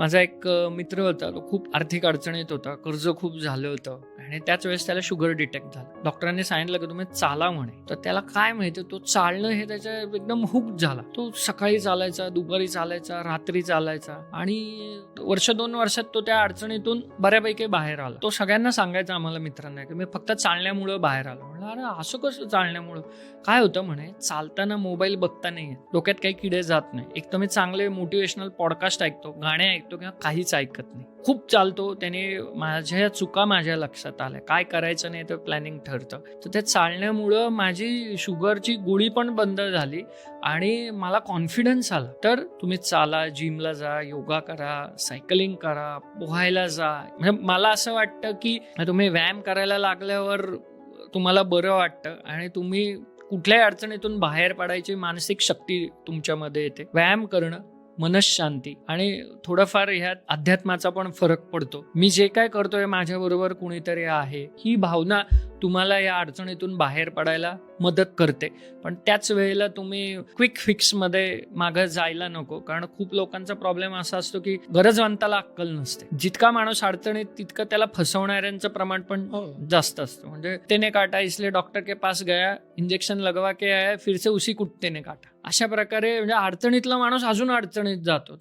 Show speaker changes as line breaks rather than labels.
माझा एक मित्र होता तो खूप आर्थिक अडचणीत होता कर्ज खूप झालं होतं आणि त्याच वेळेस त्याला शुगर डिटेक्ट झालं. डॉक्टरांनी सांगितलं की तुम्ही चाला म्हणे. तर त्याला काय माहिती तो चालणं हे त्याच्या एकदम हुक झाला. तो सकाळी चालायचा दुपारी चालायचा रात्री चालायचा आणि वर्ष दोन वर्षात तो त्या अडचणीतून बऱ्यापैकी बाहेर आला. तो सगळ्यांना सांगायचा आम्हाला मित्रांना की मी फक्त चालण्यामुळं बाहेर आलो. म्हणलं अरे असं कसं चालण्यामुळं? काय होतं? म्हणे चालताना मोबाईल बघता नाही डोक्यात काही किडे जात नाही. एक तर मी चांगले मोटिवेशनल पॉडकास्ट ऐकतो गाणे ऐकतो. किंवा काहीच ऐकत नाही. खूप चालतो त्याने माझ्या चुका माझ्या लक्षात आल्या. काय करायचं नाही तर प्लॅनिंग ठरतं. तर त्या चालण्यामुळं माझी शुगरची गोळी पण बंद झाली आणि मला कॉन्फिडन्स आला. तर तुम्ही चाला जिमला जा योगा करा सायकलिंग करा पोहायला जा. म्हणजे मला असं वाटतं की तुम्ही व्यायाम करायला लागल्यावर तुम्हाला बरं वाटतं आणि तुम्ही कुठल्याही अडचणीतून बाहेर पडायची मानसिक शक्ती तुमच्यामध्ये येते. व्यायाम करणं मनशांती. आणि थोडंफार ह्यात अध्यात्माचा पण फरक पडतो. मी जे काय करतोय माझ्याबरोबर कुणीतरी आहे ही भावना तुम्हाला या अडचणीतून बाहेर पडायला मदत करते. पण त्याच वेळेला तुम्ही क्विक फिक्समध्ये मागं जायला नको. कारण खूप लोकांचा प्रॉब्लेम असा असतो की गरजवंताला अक्कल नसते. जितका माणूस अडचणीत तितकं त्याला फसवणाऱ्यांचं प्रमाण पण जास्त असतं. म्हणजे तेने काटा इसलिए डॉक्टर के पास गया इंजेक्शन लगवा के आया फिर से उसी कुत्ते ने काटा. अशा प्रकारे म्हणजे अडचणीतला माणूस अजून अडचणीत जातो.